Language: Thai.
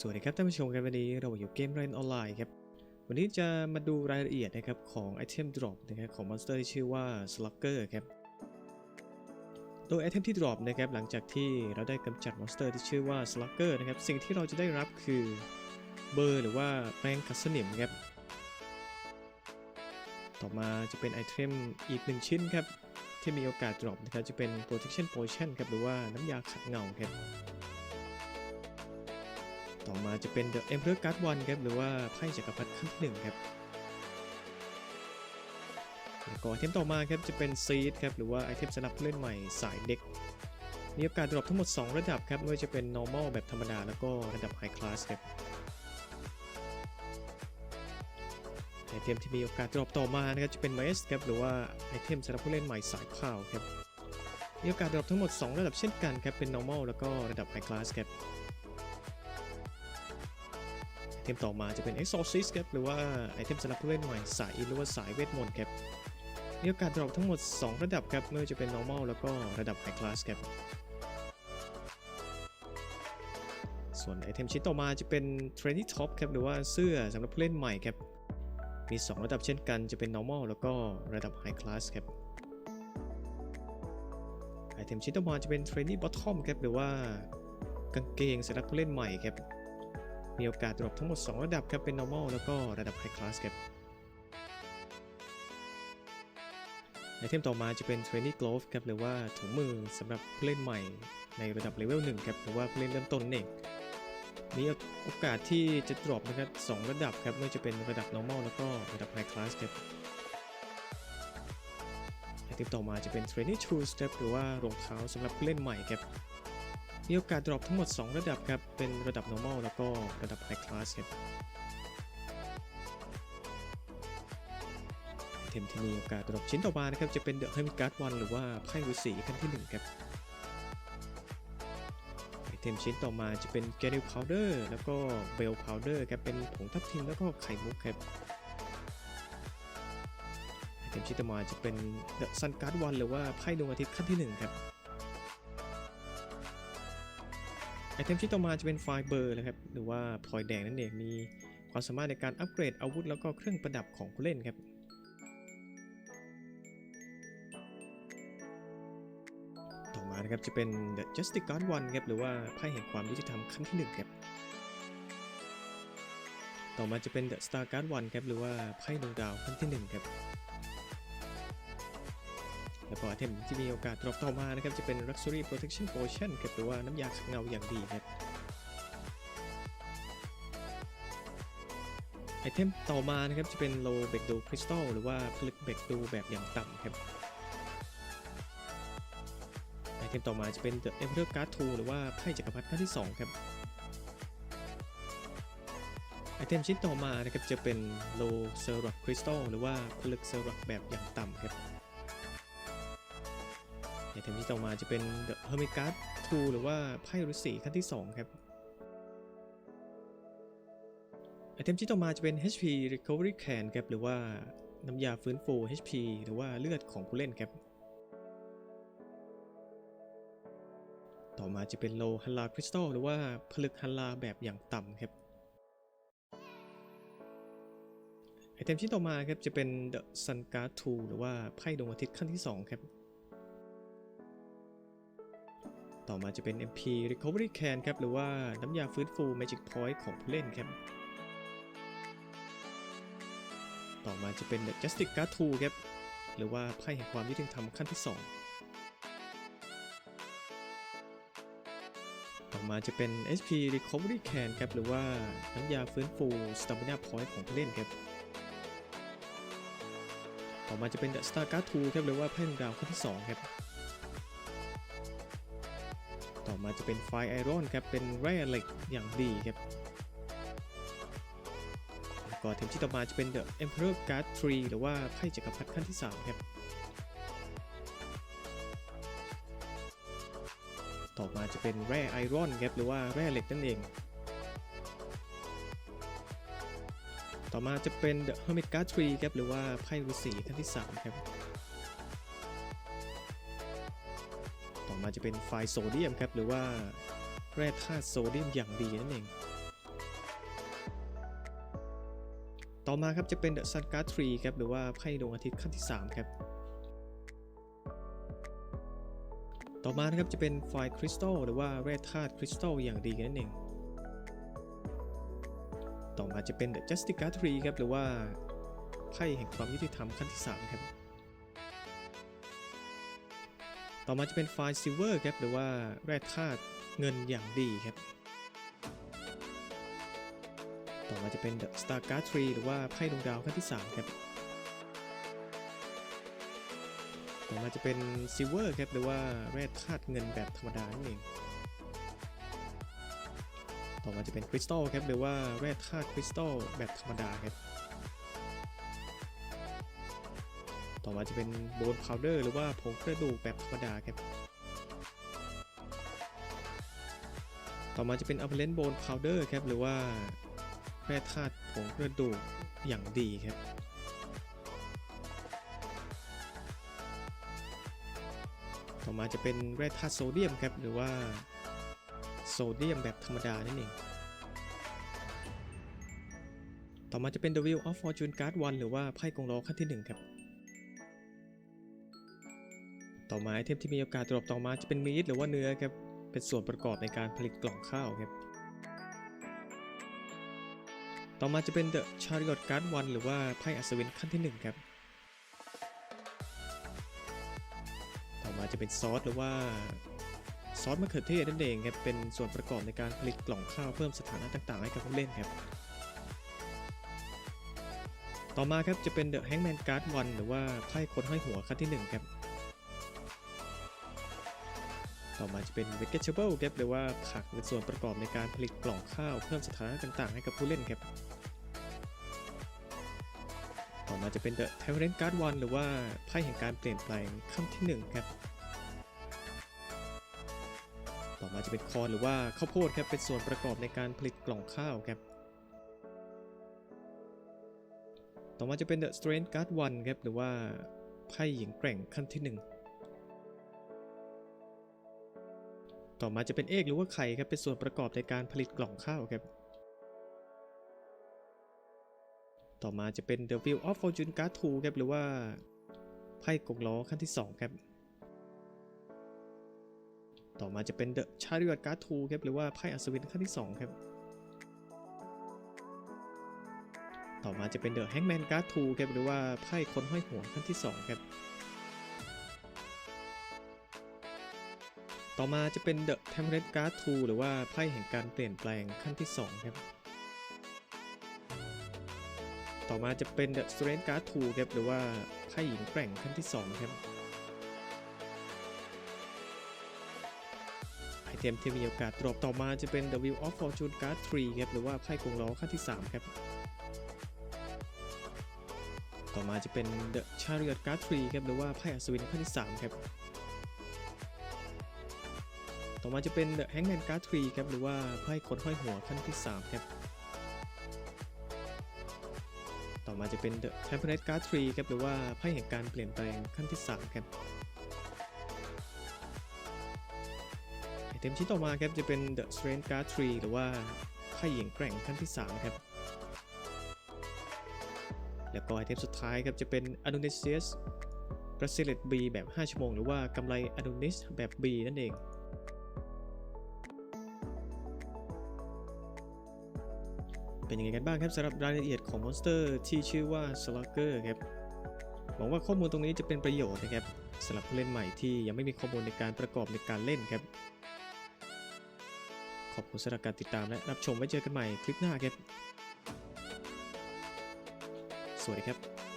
สวัสดีครับท่านผู้ชมครับวันนี้เราอยู่เกมเรนออนไลน์ครับวันนี้จะมาดูรายละเอียดนะครับของไอเทมดรอปนะครับของมอนสเตอร์ที่ชื่อว่า Slugger ครับโดยไอเทมที่ดรอปนะครับหลังจากที่เราได้กำจัดมอนสเตอร์ที่ชื่อว่า Slugger นะครับสิ่งที่เราจะได้รับคือเบอร์หรือว่าแป้งกัดสนิมครับต่อมาจะเป็นไอเทมอีกหนึ่งชิ้นครับที่มีโอกาสดรอปนะครับจะเป็น protection potion ครับหรือว่าน้ำยาขัดเงาครับ ต่อมาจะเป็น The Emperor Card 1ครับหรือว่าไพ่จักรพรรดิขั้นที่หนึ่งครับแล้วก็ไอเทมต่อมาครับจะเป็น Seed ครับหรือว่าไอเทมสำหรับผู้เล่นใหม่สายเด็กมีโอกาสดรอปทั้งหมด 2 ระดับครับไม่ว่าจะเป็น normal แบบธรรมดา แล้วก็ระดับ high class ครับไอเทมที่มีโอกาสดรอปต่อมานะครับจะเป็น Mace ครับหรือว่าไอเทมสำหรับผู้เล่นใหม่สายข่าวครับมีโอกาสดรอปทั้งหมด 2 ระดับเช่นกันครับเป็น normal แล้วก็ระดับ high class ครับ ทมต่อมาจะเป็น Exorcist ครับหรือว่าไอเทมสำหรับผู้เล่นใหม่สายอินหรือว่าสายเวทมนต์ครับมีโอกาสดรอปทั้งหมด 2 ระดับครับไม่ว่าจะเป็น normal แล้วก็ระดับ high class ครับส่วนไอเทมชิ้นต่อมาจะเป็น Trendy Top ครับหรือว่าเสื้อสำหรับผู้เล่นใหม่ครับมี 2 ระดับเช่นกันจะเป็น normal แล้วก็ระดับ high class ครับไอเทมชิ้นต่อมาจะเป็น Trendy Bottom ครับหรือว่ากางเกงสำหรับผู้เล่นใหม่ครับ มีโอกาสดรอปทั้งหมด 2 ระดับครับเป็น normal แล้วก็ระดับ high class ครับไอเทมต่อมาจะเป็น training glove ครับหรือว่าถุงมือสำหรับผู้เล่นใหม่ในระดับเลเวล1ครับหรือว่าผู้เล่นเริ่มต้นนั่นเองมีโอกาสที่จะดรอปนะครับ2ระดับครับไม่ว่าจะเป็นระดับ normal แล้วก็ระดับ high class ครับไอเทมต่อมาจะเป็น training shoes ครับหรือว่ารองเท้าสำหรับผู้เล่นใหม่ครับ มีโอกาสดรอปทั้งหมด 2 ระดับครับ เป็นระดับ normal แล้วก็ระดับ high class ครับเทมที่มีโอกาสดรอปชิ้นต่อมานะครับ จะเป็น The Hermit Card 1หรือว่าไพ่ฤาษีขั้นที่ 1 ครับไอเทมชิ้นต่อมาจะเป็น g a n i l Powder แล้วก็ Bell Powder ครับ เป็นผงทับทิมแล้วก็ไข่มุกครับไอเทมชิ้นต่อมาจะเป็น The Sun Card 1หรือว่าไพ่ดวงอาทิตย์ขั้นที่ 1 ครับ ไอเทมชิ้นต่อมาจะเป็นไฟเบอร์นะครับหรือว่าพลอยแดงนั่นเองมีความสามารถในการอัปเกรดอาวุธแล้วก็เครื่องประดับของผู้เล่นครับต่อมานะครับจะเป็น The Justice Guard 1ครับหรือว่าไพ่แห่งความยุติธรรมขั้นที่1ครับต่อมาจะเป็น The Star Guard 1ครับหรือว่าไพ่ดวงดาวขั้นที่1ครับ แล้วก็ไอเทมที่มีโอกาสดรอปต่อมานะครับจะเป็น Luxury Protection Potion ครับหรือว่าน้ำยาขัดเงาอย่างดีครับไอเทมต่อมานะครับจะเป็น Low b e c d o Crystal หรือว่าผลึกเบกดูแบบอย่างต่ำครับไอเทมต่อมาจะเป็น The Emperor Card 2หรือว่าไพ่จักรพรรดิขั้นที่ 2 ครับไอเทมชิ้นต่อมานะครับจะเป็น Low c e r o c Crystal หรือว่าผลึก c e r o c แบบอย่างต่ำครับ เทมที่ต่อมาจะเป็น The Hermit Card 2หรือว่าไพ่ฤาษีขั้นที่ 2 ครับไอเทมที่ต่อมาจะเป็น HP Recovery Can ครับหรือว่าน้ำยาฟื้นฟู HP หรือว่าเลือดของผู้เล่นครับ ต่อมาจะเป็น Low h a l a Crystal หรือว่าผลึกฮันลาแบบอย่างต่ำครับไอเทมชิ้นต่อมาครับจะเป็น The Sun Guard 2หรือว่าไพ่ดวงอาทิตย์ขั้นที่ 2 ครับ ต่อมาจะเป็น MP Recovery Can ครับ หรือว่าน้ำยาฟื้นฟู Magic Point ของผู้เล่นครับ ต่อมาจะเป็น The Justice Guard 2ครับ หรือว่าไพ่แห่งความยุติธรรมขั้นที่ 2 ต่อมาจะเป็น SP Recovery Can ครับ หรือว่าน้ำยาฟื้นฟู Stamina Point ของผู้เล่นครับ ต่อมาจะเป็น The Star Guard 2ครับ หรือว่าไพ่ดวงาวขั้นที่ 2 ครับ มาจะเป็น Fire Iron ครับ เป็นแร่เหล็กอย่างดีครับแล้วก็เทมที่ต่อมาจะเป็น The Emperor Guard 3 หรือว่าไพ่จักรพรรดิขั้นที่ 3 ครับ ต่อมาจะเป็นแร่ไอรอนครับ หรือว่าแร่เหล็กนั่นเอง ต่อมาจะเป็น The Hermit Guard 3 ครับ หรือว่าไพ่ฤาษีขั้นที่ 3 ครับาจจะเป็นไฟโซเดียมครับ หรือว่าแร่ธาตุโซเดียมอย่างดีนั่นเอง ต่อมาครับจะเป็น The Sun Card Tree ครับ หรือว่าไพ่ดวงอาทิตย์ขั้นที่ 3 ครับ ต่อมานะครับจะเป็นไฟคริสตัลหรือว่าแร่ธาตุคริสตัลอย่างดีนั่นเอง ต่อมาจะเป็น The Justice Card Tree ครับ หรือว่าไพ่แห่งความยุติธรรมขั้นที่ 3 ครับ ต่อมาจะเป็นไฟซิลเวอร์ครับหรือว่าแร่ธาตุเงินอย่างดีครับ ต่อมาจะเป็น The Star Card Tree หรือว่าไพ่ดวงดาวขั้นที่ 3 ครับ ต่อมาจะเป็น Silver ครับหรือว่าแร่ธาตุเงินแบบธรรมดานั่นเอง ต่อมาจะเป็น Crystal ครับหรือว่าแร่ธาตุคริสตัลแบบธรรมดาครับ ต่อมาจะเป็น Bone Powder หรือว่าผงกระดูกแบบธรรมดาครับ ต่อมาจะเป็น Avalanche Bone Powder ครับหรือว่าแร่ธาตุผงกระดูกอย่างดีครับต่อมาจะเป็นแร่ธาตุโซเดียมครับหรือว่าโซเดียมแบบธรรมดานั่นเอง ต่อมาจะเป็น The Wheel of Fortune Card 1หรือว่าไพ่กงล้อขั้นที่ 1 ครับ ต่อมาไอเทมที่มีโอกาสดรอปต่อมาจะเป็นมีดหรือว่าเนื้อครับ เป็นส่วนประกอบในการผลิตกล่องข้าวครับ ต่อมาจะเป็น The Chariot Card 1หรือว่าไพ่อัศวินขั้นที่ 1 ครับ ต่อมาจะเป็นซอสหรือว่าซอสมะเขือเทศนั่นเองครับ เป็นส่วนประกอบในการผลิตกล่องข้าวเพิ่มสถานะต่างๆ ให้กับผู้เล่นครับ ต่อมาครับจะเป็น The Hangman Card 1หรือว่าไพ่คนห้อยหัวขั้นที่ 1 ครับ ต่อมาจะเป็น vegetable ครับหรือว่าผักเป็นส่วนประกอบในการผลิตกล่องข้าว เพิ่มสถานะต่างๆ ให้กับผู้เล่นครับ ต่อมาจะเป็น The Tyrant Card 1หรือว่าไพ่แห่งการเปลี่ยนแปลงขั้นที่1ครับต่อมาจะเป็นคอนหรือว่าข้าวโพดครับเป็นส่วนประกอบในการผลิตกล่องข้าวครับต่อมาจะเป็น The Strength Card 1ครับหรือว่าไพ่หญิงแกร่งขั้นที่ 1 ต่อมาจะเป็นเอกหรือว่าไข่ครับเป็นส่วนประกอบในการผลิตกล่องข้าวครับ ต่อมาจะเป็น The Wheel of Fortune Card 2ครับหรือว่าไพ่กงล้อขั้นที่ 2 ครับ ต่อมาจะเป็น The Chariot Card 2ครับหรือว่าไพ่อัศวินขั้นที่ 2 ครับ ต่อมาจะเป็น The Hangman Card 2ครับหรือว่าไพ่คนห้อยหัวขั้นที่ 2 ครับ ต่อมาจะเป็น The Temperate Card 2 หรือว่าไพ่แห่งการเปลี่ยนแปลงขั้นที่ 2 ครับ ต่อมาจะเป็น The Strength Card 2 ครับหรือว่าไพ่หญิงแกร่งขั้นที่ 2 ครับ ไอเทมที่มีโอกาสดรอปต่อมาจะเป็น The Wheel of Fortune Card 3 ครับหรือว่าไพ่กงล้อขั้นที่ 3 ครับ ต่อมาจะเป็น The Chariot Card 3 ครับหรือว่าไพ่อัศวินขั้นที่ 3 ครับ ต่อมาจะเป็น The Hangman Card 3ครับหรือว่าไพ่คนห้อยหัวขั้นที่ 3 ครับ ต่อมาจะเป็น The Temperate Card 3ครับหรือว่าไพ่แห่งการเปลี่ยนแปลงขั้นที่ 3 ครับไอเทมชิ้นต่อมาครับจะเป็น The Strength Card 3หรือว่าไพ่หญิงแกร่งขั้นที่ 3 ครับแล้วก็ไอเทมสุดท้ายครับจะเป็น Adonisius Bracelet B แบบ 5 ชั่วโมง หรือว่ากำไร Adonis แบบ B นั่นเอง เป็นยังไงกันบ้างครับสำหรับรายละเอียดของมอนสเตอร์ที่ชื่อว่าสแลกเกอร์ครับหวังว่าข้อมูลตรงนี้จะเป็นประโยชน์นะครับสำหรับผู้เล่นใหม่ที่ยังไม่มีข้อมูลในการประกอบในการเล่นครับ ขอบคุณสำหรับการติดตามและรับชมไว้เจอกันใหม่คลิปหน้าครับสวัสดีครับ